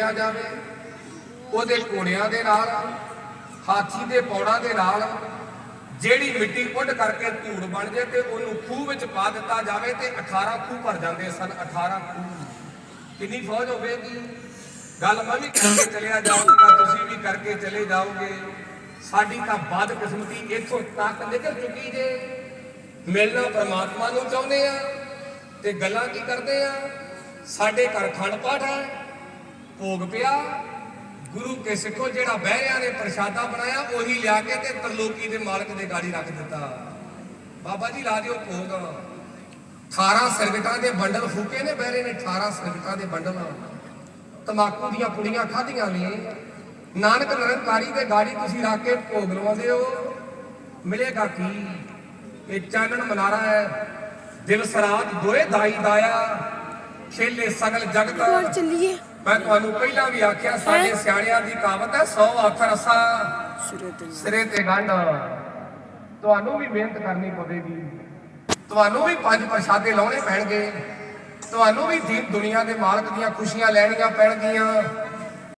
ਆ ਜਾਵੇ, ਉਹਦੇ ਕੋੜਿਆਂ ਦੇ ਨਾਲ, ਹਾਥੀ ਦੇ ਪੌੜਾਂ ਦੇ ਨਾਲ, ਜਿਹੜੀ ਮਿੱਟੀ ਪੁੱਟ ਕਰਕੇ ਧੂੜ ਬਣ ਜੇ ਤੇ ਉਹਨੂੰ ਖੂਹ ਵਿੱਚ ਪਾ ਦਿੱਤਾ ਜਾਵੇ ਤੇ 18 ਖੂਹ ਭਰ ਜਾਂਦੇ ਸਨ 18 ਖੂਹ। ਕਿੰਨੀ ਫੌਜ ਹੋਵੇਗੀ? ਗੱਲ ਮੈਂ ਵੀ ਕਰਕੇ ਚਲਿਆ ਜਾਊਂਗਾ, ਤੁਸੀਂ ਵੀ ਕਰਕੇ ਚਲੇ ਜਾਓਗੇ। ਸਾਡੀ ਤਾਂ ਬਦ ਕਿਸਮਤੀ ਇੱਥੋਂ ਤੱਕ ਨਿਕਲ ਚੁੱਕੀ ਜੇ। ਮਿਲਣਾ ਪਰਮਾਤਮਾ ਨੂੰ ਚਾਹੁੰਦੇ ਆ ਤੇ ਗੱਲਾਂ ਕੀ ਕਰਦੇ ਆ? ਸਾਡੇ ਘਰ ਖੰਡ ਪਾਠ ਹੈ। ਭੋਗ ਪਿਆ। ਗੁਰੂ ਕੇ ਸਿੱਖੋ ਜਿਹੜਾ ਬਹਿਰਿਆਂ ਨੇ ਪ੍ਰਸ਼ਾਦਾ ਬਣਾਇਆ, ਉਹੀ ਲਿਆ ਕੇ ਤੇ ਤਰਲੋਕੀ ਦੇ ਮਾਲਕ ਦੇ ਗਾੜੀ ਰੱਖ ਦਿੱਤਾ। ਬਾਬਾ ਜੀ, ਲਾ ਦਿਓ ਭੋਗ। 18 ਸਰਗਟਾਂ ਦੇ ਬੰਡਲ ਫੂਕੇ ਨੇ ਬਹਿਰੇ ਨੇ 18 ਸਰਗਟਾਂ ਦੇ ਬੰਡਲ। ਤਮਾਕੂ ਦੀਆਂ ਪੁੜੀਆਂ ਖਾਧੀਆਂ ਨੇ। ਨਾਨਕ ਨਿਰੰਕਾਰੀ ਦੇ ਗਾੜੀ ਤੁਸੀਂ ਰੱਖ ਕੇ ਭੋਗ ਲਵਾਉਂਦੇ ਹੋ। ਮਿਲੇਗਾ ਕੀ? ਇਹ ਚਾਨਣ ਮਨਾਰਾ ਹੈ। ਦਿਵਸ ਰਾਤ ਦੋਏ ਦਾਈ ਦਾਇਆ। ਖੇਲੇ ਸਗਲ ਜਗਤ ਹੋਰ ਚੱਲੀਏ। ਮੈਂ ਤੁਹਾਨੂੰ ਪਹਿਲਾਂ ਵੀ ਆਖਿਆ ਸਾਡੇ ਸਿਆਣਿਆਂ ਦੀ ਕਹਾਵਤ ਹੈ 100 ਅੱਖ ਰਸਾ। ਸਿਰੇ ਤੇ ਸਿਰੇ ਤੇ ਗੰਢ। ਤੁਹਾਨੂੰ ਵੀ ਮਿਹਨਤ ਕਰਨੀ ਪਵੇਗੀ। ਤੁਹਾਨੂੰ ਵੀ ਪੰਜ ਪ੍ਰਸ਼ਾਦੇ ਲਾਉਣੇ ਪੈਣਗੇ। ਤੁਹਾਨੂੰ ਵੀ ਦੀਨ ਦੁਨੀਆ ਦੇ ਮਾਲਕ ਦੀਆਂ ਖੁਸ਼ੀਆਂ ਲੈਣੀਆਂ ਪੈਣਗੀਆਂ।